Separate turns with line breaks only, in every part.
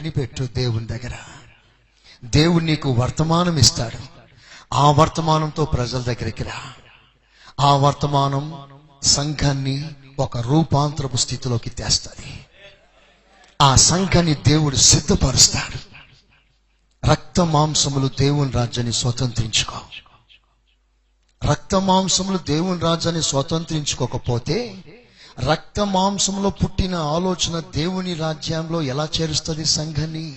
కనిపెట్టు దేవుని దగ్గర. దేవుడు నీకు వర్తమానం ఇస్తాడు. ఆ వర్తమానంతో ప్రజల దగ్గరికి రా. ఆ వర్తమానం సంఘాన్ని ఒక రూపాంతరపు స్థితిలోకి తెస్తుంది. ఆ సంఘాన్ని దేవుడు సిద్ధపరుస్తాడు. రక్త మాంసములు దేవుని రాజ్యాన్ని స్వతంత్రించుకో. రక్త మాంసములు దేవుని రాజ్యాన్ని స్వతంత్రించుకోకపోతే రక్త మాంసంలో పుట్టిన ఆలోచన దేవుని రాజ్యంలో ఎలా చేరుస్తుంది సంఘని?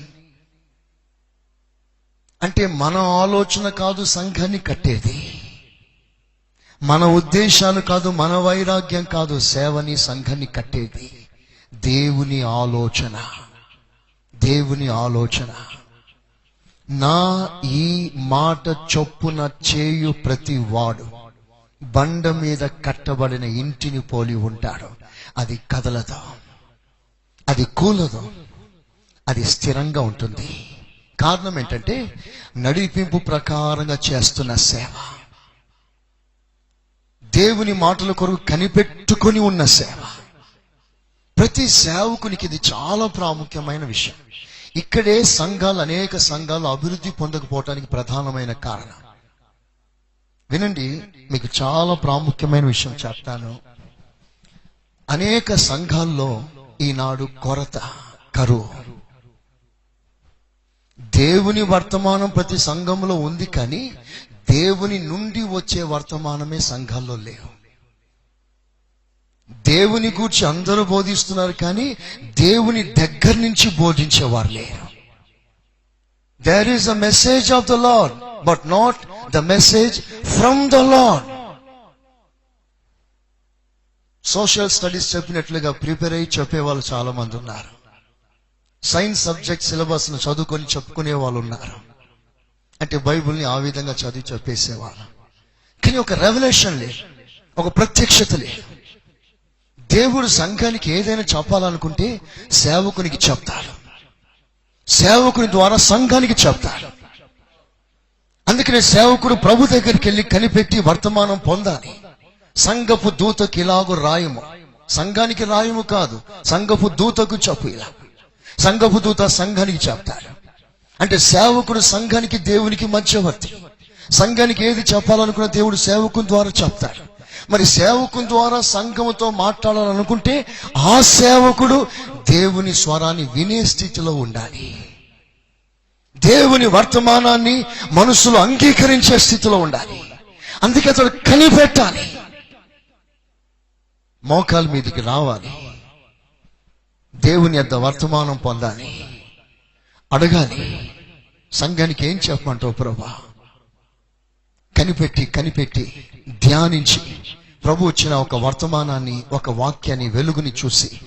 అంటే మన ఆలోచన కాదు సంఘాన్ని కట్టేది. మన ఉద్దేశాలు కాదు మన వైరాగ్యం కాదు సేవని సంఘాన్ని కట్టేది. దేవుని ఆలోచన. దేవుని ఆలోచన. నా ఈ మాట చొప్పున చేయు ప్రతి వాడు బండ మీద కట్టబడిన ఇంటిని పోలి ఉంటాడు. అది కదలదు. అది కూలదు. అది స్థిరంగా ఉంటుంది. కారణం ఏంటంటే నడిపింపు ప్రకారంగా చేస్తున్న సేవ. దేవుని మాటల కొరకు కనిపెట్టుకొని ఉన్న సేవ. ప్రతి సేవకునికి ఇది చాలా ప్రాముఖ్యమైన విషయం. ఇక్కడే సంఘాలు అనేక సంఘాలు అభివృద్ధి పొందకపోవటానికి ప్రధానమైన కారణం. వినండి మీకు చాలా ప్రాముఖ్యమైన విషయం చెప్తాను. అనేక సంఘాల్లో ఈనాడు కొరత కరువు దేవుని వర్తమానం ప్రతి సంఘంలో ఉంది కానీ దేవుని నుండి వచ్చే వర్తమానమే సంఘాల్లో లేవు. దేవుని గూర్చి అందరూ బోధిస్తున్నారు కానీ దేవుని దగ్గర నుంచి బోధించేవారు లేరు. There is a message of the lord but not the message from the lord social studies చెప్పినట్లుగా ప్రిపేర్ అయ్యి చెప్పే వాళ్ళు చాలా మంది ఉన్నారు. సైన్స్ సబ్జెక్ట్ సిలబస్ను చదువుకొని చెప్పుకునే వాళ్ళు ఉన్నారు. అంటే బైబిల్ని ఆ విధంగా చదివి చెప్పేసేవాళ్ళు కానీ ఒక రెవల్యూషన్ లేదు ఒక ప్రత్యక్షత లేదు దేవుడు సంఘానికి ఏదైనా చెప్పాలనుకుంటే సేవకునికి చెప్తాడు. సేవకుని ద్వారా సంఘానికి చెప్తాడు. అందుకనే సేవకుడు ప్రభు దగ్గరికి వెళ్ళి కనిపెట్టి వర్తమానం పొందాలి. సంఘపు దూతకు ఇలాగు రాయము. సంఘానికి రాయము కాదు సంఘపు దూతకు చెప్పు ఇలా. సంఘపు దూత సంఘానికి చెప్తాడు. అంటే సేవకుడు సంఘానికి దేవునికి మధ్యవర్తి. సంఘానికి ఏది చెప్పాలనుకున్న దేవుడు సేవకుని ద్వారా చెప్తాడు. మరి సేవకుని ద్వారా సంఘముతో మాట్లాడాలనుకుంటే ఆ సేవకుడు దేవుని స్వరాన్ని వినే స్థితిలో ఉండాలి. దేవుని వర్తమానాన్ని మనసులో అంగీకరించే స్థితిలో ఉండాలి. అందుకే అతడు కనిపెట్టాలి. మోకాల మీదకి రావాలి. దేవుని యొక్క వర్తమానం పొందాలి. అడగాలి. సంఘానికి ఏం చెప్పమంటావు ప్రభా? కనిపెట్టి కనిపెట్టి ధ్యానించి ప్రభు వచ్చిన ఒక వర్తమానాన్ని ఒక వాక్యాన్ని వెలుగుని చూసి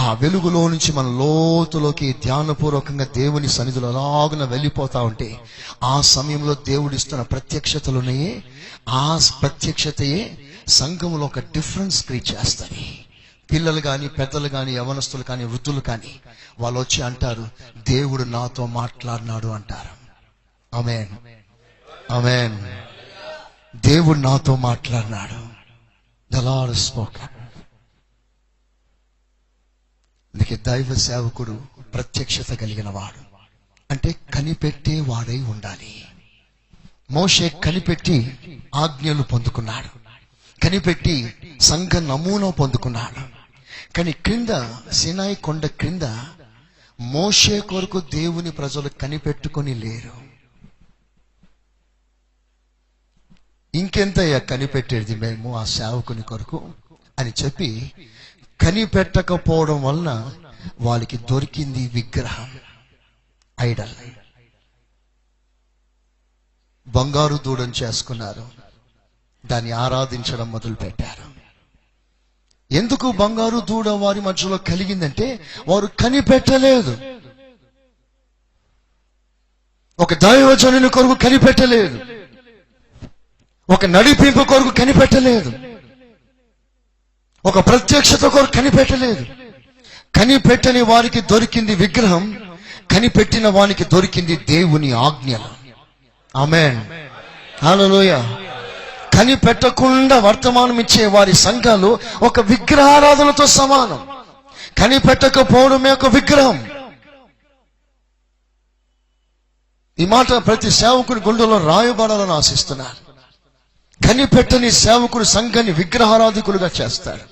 ఆ వెలుగులో నుంచి మన లోతులోకి ధ్యానపూర్వకంగా దేవుని సన్నిధిలో అలాగున వెళ్ళిపోతా ఉంటే ఆ సమయంలో దేవుడిస్తున్న ప్రత్యక్షతలోనే ఆ ప్రత్యక్షతయే సంఘంలో ఒక డిఫరెన్స్ క్రియేట్ చేస్తాయి. పిల్లలు కానీ పెద్దలు కానీ యవనస్తులు కానీ వృద్ధులు కానీ వాళ్ళు వచ్చి అంటారు దేవుడు నాతో మాట్లాడినాడు అంటారు. అమేన్ అమేన్ దేవుడు నాతో మాట్లాడినాడు. ద లార్డ్ స్పోకన్ అందుకే దైవ సేవకుడు ప్రత్యక్షత కలిగిన వాడు అంటే కనిపెట్టే వాడై ఉండాలి. మోషే కనిపెట్టి ఆజ్ఞలు పొందుకున్నాడు. కనిపెట్టి సంఘ నమూనా పొందుకున్నాడు. కానీ క్రింద సినాయి కొండ క్రింద మోషే కొరకు దేవుని ప్రజలు కనిపెట్టుకొని లేరు. ఇంకెంతయ్యా కనిపెట్టేది మేము ఆ సేవకుని కొరకు అని చెప్పి కనిపెట్టకపోవడం వలన వాళ్ళకి దొరికింది విగ్రహం ఐడల్. బంగారు దూడం చేసుకున్నారు. దాన్ని ఆరాధించడం మొదలు పెట్టారు ఎందుకు బంగారు దూడ వారి మధ్యలో కలిగిందంటే వారు కనిపెట్టలేదు. ఒక దైవజనుని కొరకు కనిపెట్టలేదు. ఒక నడిపింపు కొరకు కనిపెట్టలేదు. ఒక ప్రత్యక్షత కొరకు కనిపెట్టలేదు. కనిపెట్టని వారికి దొరికింది విగ్రహం కనిపెట్టిన వానికి దొరికింది దేవుని ఆజ్ఞలు. ఆమెన్. హలోయ కనిపెట్టకుండా వర్తమానం ఇచ్చే వారి సంఘాలు ఒక విగ్రహారాధనతో సమానం. కనిపెట్టకపోవడమే ఒక విగ్రహం. ఈ మాట ప్రతి సేవకుడి గుండెలో రాయబడాలని ఆశిస్తున్నాను కనిపెట్టని సేవకుడు సంఘాన్ని విగ్రహారాధికులుగా చేస్తాడు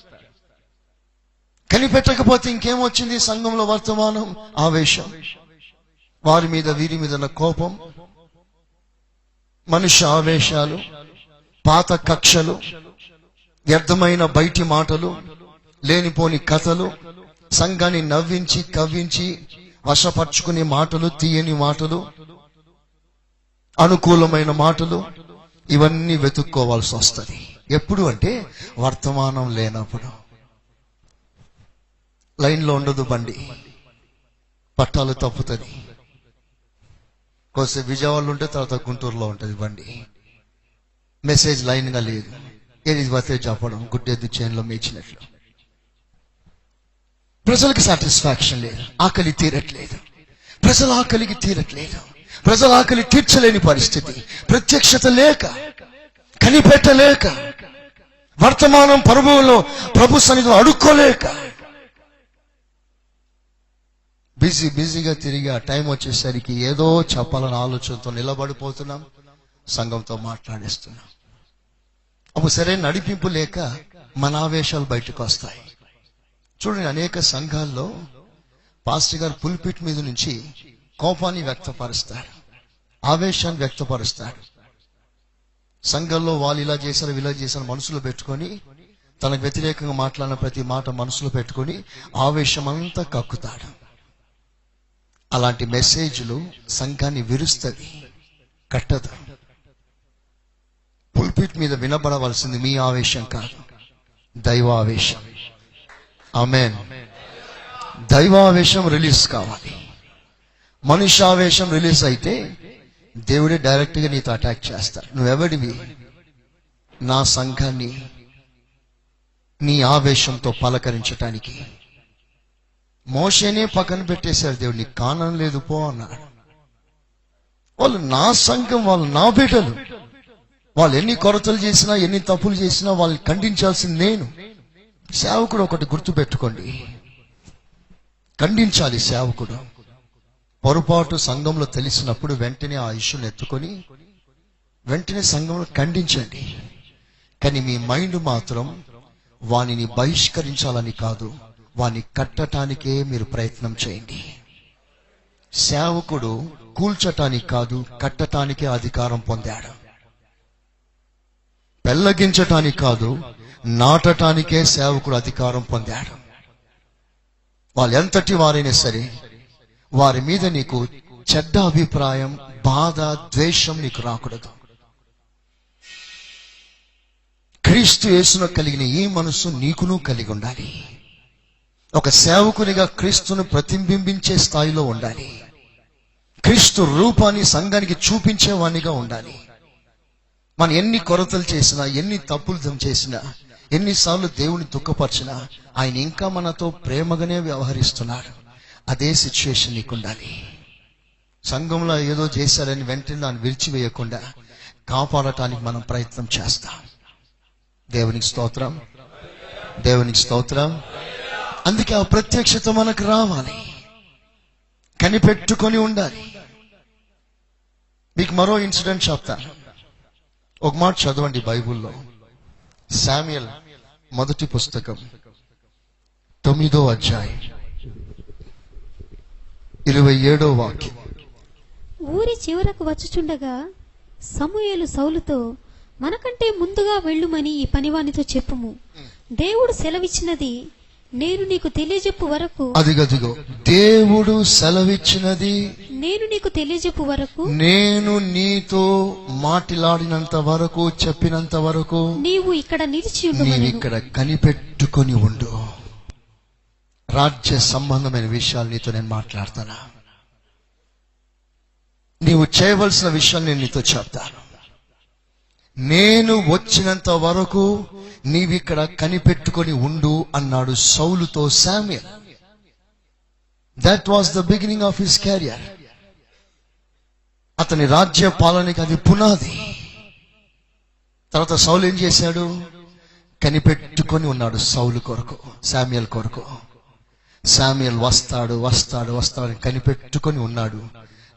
కనిపెట్టకపోతే ఇంకేమొచ్చింది సంఘంలో వర్తమానం ఆవేశం. వారి మీద వీరి మీద ఉన్న కోపం మనిషి ఆవేశాలు పాత కక్షలు వ్యర్థమైన బయటి మాటలు లేనిపోని కథలు సంఘాన్ని నవ్వించి కవ్వించి వశపరుచుకునే మాటలు తీయని మాటలు అనుకూలమైన మాటలు ఇవన్నీ వెతుక్కోవాల్సి వస్తుంది. ఎప్పుడు అంటే వర్తమానం లేనప్పుడు. లైన్లో ఉండదు బండి. పట్టాలు తప్పుతుంది. కోసే విజయవాడలో ఉంటే తర్వాత గుంటూరులో ఉంటుంది బండి. మెసేజ్ లైన్గా లేదు. ఏది వస్తే చెప్పడం గుడ్డెద్దు చేనులో మేచినట్లు. ప్రజలకు సాటిస్ఫాక్షన్ లేదు. ఆకలి తీరట్లేదు. ప్రజల ఆకలికి తీరట్లేదు. ప్రజల ఆకలి తీర్చలేని పరిస్థితి. ప్రత్యక్షత లేక కనిపెట్టలేక వర్తమానం పరువులో ప్రభు సన్నిధిలో అడుక్కోలేక బిజీ బిజీగా తిరిగి ఆ టైం వచ్చేసరికి ఏదో చెప్పాలని ఆలోచనతో నిలబడిపోతున్నాం. సంఘంతో మాట్లాడేస్తున్నాం. అప్పుడు సరైన నడిపింపు లేక మన ఆవేశాలు బయటకు వస్తాయి. చూడండి అనేక సంఘాల్లో పాస్టర్ గారు పుల్పిట్ మీద నుంచి కోపాన్ని వ్యక్తపరుస్తాడు ఆవేశాన్ని వ్యక్తపరుస్తాడు సంఘంలో వాళ్ళు ఇలా చేశారు ఇలా చేశారు మనసులో పెట్టుకొని తనకు వ్యతిరేకంగా మాట్లాడిన ప్రతి మాట మనసులో పెట్టుకొని ఆవేశం అంతా కక్కుతాడు. అలాంటి మెసేజ్లు సంఘాన్ని విరుస్తుంది కట్టదు. పుల్పిట్ మీద వినబడవలసింది మీ ఆవేశం కాదు దైవావేశం. ఆమెన్. దైవావేశం రిలీజ్ కావాలి. మనిషి ఆవేశం రిలీజ్ అయితే దేవుడే డైరెక్ట్గా నీతో అటాక్ చేస్తాడు నువ్వెవడివి? నా సంఘాన్ని నీ ఆవేశంతో పలకరించటానికి. మోషనే పక్కన పెట్టేశారు దేవుడు నీకు కానం లేదు పో అన్నాడు వాళ్ళు నా సంఘం వాళ్ళు నా బిడ్డలు. వాళ్ళు ఎన్ని కొరతలు చేసినా ఎన్ని తప్పులు చేసినా వాళ్ళని ఖండించాల్సింది నేను. సేవకుడు ఒకటి గుర్తు పెట్టుకోండి ఖండించాలి సేవకుడు. పొరపాటు సంఘంలో తెలిసినప్పుడు వెంటనే ఆ ఇష్యూని ఎత్తుకొని వెంటనే సంఘంలో ఖండించండి. కానీ మీ మైండ్ మాత్రం వానిని బహిష్కరించాలని కాదు. వాని కట్టటానికే మీరు ప్రయత్నం చేయండి. సేవకుడు కూల్చటానికి కాదు కట్టటానికే అధికారం పొందాడు. పెళ్ళగించటానికి కాదు నాటటానికే సేవకుడు అధికారం పొందాడు. వాళ్ళు ఎంతటి వారైనా సరే వారి మీద నీకు చెడ్డ అభిప్రాయం బాధ ద్వేషం నీకు రాకూడదు. క్రీస్తు యేసును కలిగిన ఈ మనసు నీకును కలిగి ఉండాలి. ఒక సేవకునిగా క్రీస్తును ప్రతిబింబించే స్థాయిలో ఉండాలి. క్రీస్తు రూపాన్ని సంఘానికి చూపించేవాణిగా ఉండాలి. మనం ఎన్ని కొరతలు చేసినా ఎన్ని తప్పులు చేసినా ఎన్నిసార్లు దేవుని దుఃఖపరిచినా ఆయన ఇంకా మనతో ప్రేమగానే వ్యవహరిస్తున్నాడు. అదే సిచ్యువేషన్ నీకు ఉండాలి సంఘంలో ఏదో చేశారని వెంటనే దాన్ని విరిచివేయకుండా కాపాడటానికి మనం ప్రయత్నం చేస్తాం. దేవునికి స్తోత్రం. దేవునికి స్తోత్రం. అందుకే ఆ ప్రత్యక్షత మనకు రావాలి. కనిపెట్టుకొని ఉండాలి. మీకు మరో ఇన్సిడెంట్ చెప్తా. ఒక మాట చదవండి బైబుల్లో. శామ్యుల్ మొదటి పుస్తకం తొమ్మిదో అధ్యాయం ఇరవై ఏడో వాక్యం.
ఊరి చివరకు వచ్చుచుండగా సమూయేలు సౌలుతో మనకంటే ముందుగా వెళ్ళుమని ఈ పనివానితో చెప్పుము. దేవుడు సెలవిచ్చినది నేను నీకు తెలియజెప్పు వరకు
అదిగదిగో దేవుడు సెలవిచ్చినది
నేను నీకు తెలియజెప్పు వరకు
నేను నీతో మాట్లాడినంత వరకు చెప్పినంత వరకు
నీవు ఇక్కడ నిలిచి
నీవు ఇక్కడ కనిపెట్టుకొని ఉండు. రాజ్య సంబంధమైన విషయాలు నీతో నేను మాట్లాడతానా? నీవు చేయవలసిన విషయాలు నేను నీతో చెప్తాను. నేను వచ్చినంత వరకు నీవిక్కడ కనిపెట్టుకొని ఉండు అన్నాడు సౌలుతో Samuel. That was the beginning of his career అతని రాజ్య పాలనకి అది పునాది. తర్వాత సౌలు ఏం చేశాడు? కనిపెట్టుకొని ఉన్నాడు సౌలు కొరకు శామ్యల్ కొరకు. శామ్యల్ వస్తాడు వస్తాడు వస్తాడు కనిపెట్టుకొని ఉన్నాడు.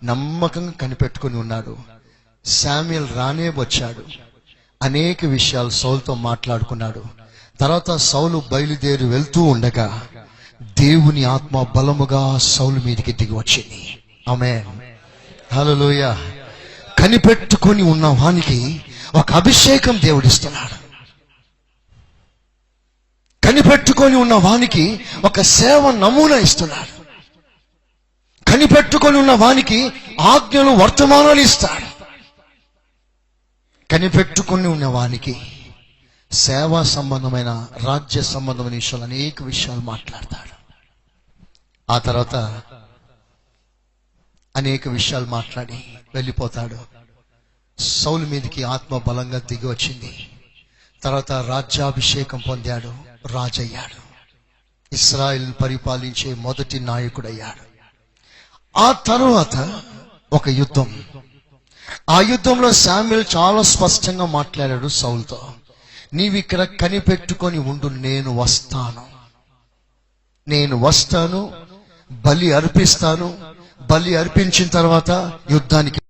నమ్మకంగా కనిపెట్టుకొని ఉన్నాడు. శామ్యల్ రానే వచ్చాడు. అనేక విషయాలు సౌలుతో మాట్లాడుకున్నాడు. తర్వాత సౌలు బయలుదేరి వెళ్తూ ఉండగా దేవుని ఆత్మ బలముగా సౌలు మీదకి దిగి వచ్చింది. ఆమె హలోయ కనిపెట్టుకొని ఉన్న వానికి ఒక అభిషేకం దేవుడిస్తున్నాడు కనిపెట్టుకొని ఉన్న వానికి ఒక సేవ నమూనా ఇస్తున్నాడు. కనిపెట్టుకొని ఉన్న వానికి ఆజ్ఞలు వర్తమానాలు ఇస్తాడు. కనిపెట్టుకుని ఉన్నవానికి సేవా సంబంధమైన రాజ్య సంబంధమైన విషయాలు అనేక విషయాలు మాట్లాడతాడు. ఆ తర్వాత అనేక విషయాలు మాట్లాడి వెళ్ళిపోతాడు. సౌలు మీదకి ఆత్మ బలంగా దిగి వచ్చింది. తర్వాత రాజ్యాభిషేకం పొందాడు. రాజయ్యాడు. ఇస్రాయిల్ పరిపాలించే మొదటి నాయకుడయ్యాడు. ఆ తర్వాత ఒక యుద్ధం. ఆ యుద్ధంలో శామ్యుల్ చాలా స్పష్టంగా మాట్లాడాడు సౌల్తో. నీవిక్కడ ఇక్కడ కనిపెట్టుకొని ఉండు నేను వస్తాను. నేను వస్తాను బలి అర్పిస్తాను. బలి అర్పించిన తర్వాత యుద్ధానికి